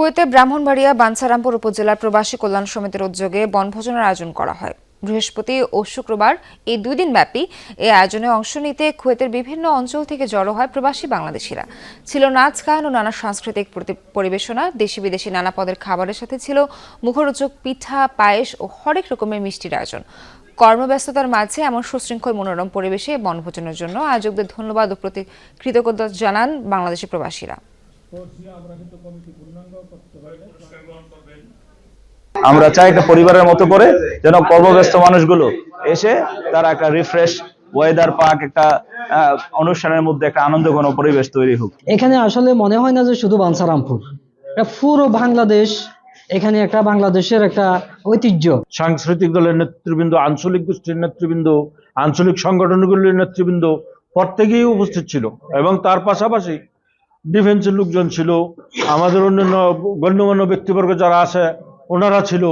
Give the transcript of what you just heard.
কুয়েতে ব্রাহ্মণবাড়িয়া বাঞ্ছারামপুর উপজেলার প্রবাসী কল্যাণ সমিতির উদ্যোগে বনভোজনের আয়োজন করা হয়। বৃহস্পতি ও শুক্রবার এই দুই দিন ব্যাপী এই আয়োজনে অংশ নিতে কুয়েতের বিভিন্ন অঞ্চল থেকে জড়ো হয় প্রবাসী বাংলাদেশিরা। ছিল নাচ, গান ও নানা সাংস্কৃতিক পরিবেশনা। দেশি বিদেশি নানা পদের খাবারের সাথে ছিল মুখরোচক পিঠা, পায়েস ও হরেক রকমের মিষ্টির আয়োজন। কর্মব্যস্ততার মাঝে এমন সুশৃঙ্খল মনোরম পরিবেশে বনভোজনের জন্য আয়োজকদের ধন্যবাদ ও প্রতি কৃতজ্ঞতা জানান বাংলাদেশি প্রবাসীরা। আমরা চাই একটা পরিবারের মতো করে যেন কর্মব্যস্ত মানুষগুলো এসে তারা একটা রিফ্রেশ ওয়েদার পাক একটা অনুষ্ঠানের মধ্যে একটা আনন্দঘন পরিবেশ তৈরি হোক। এখানে আসলে মনে হয় না যে শুধু বাঞ্ছারামপুর এটা পুরো বাংলাদেশ এখানে একটা বাংলাদেশের একটা ঐতিহ্য। সাংস্কৃতিক দলের নেতৃবৃন্দ আঞ্চলিক গোষ্ঠীর নেতৃবৃন্দ আঞ্চলিক সংগঠনগুলির নেতৃবৃন্দ প্রত্যেকেই উপস্থিত ছিল এবং তার পাশাপাশি ডিফেন্সের লোকজন ছিল আমাদের অন্যান্য গণ্যমান্য ব্যক্তিবর্গ যারা আছে ওনারা ছিল।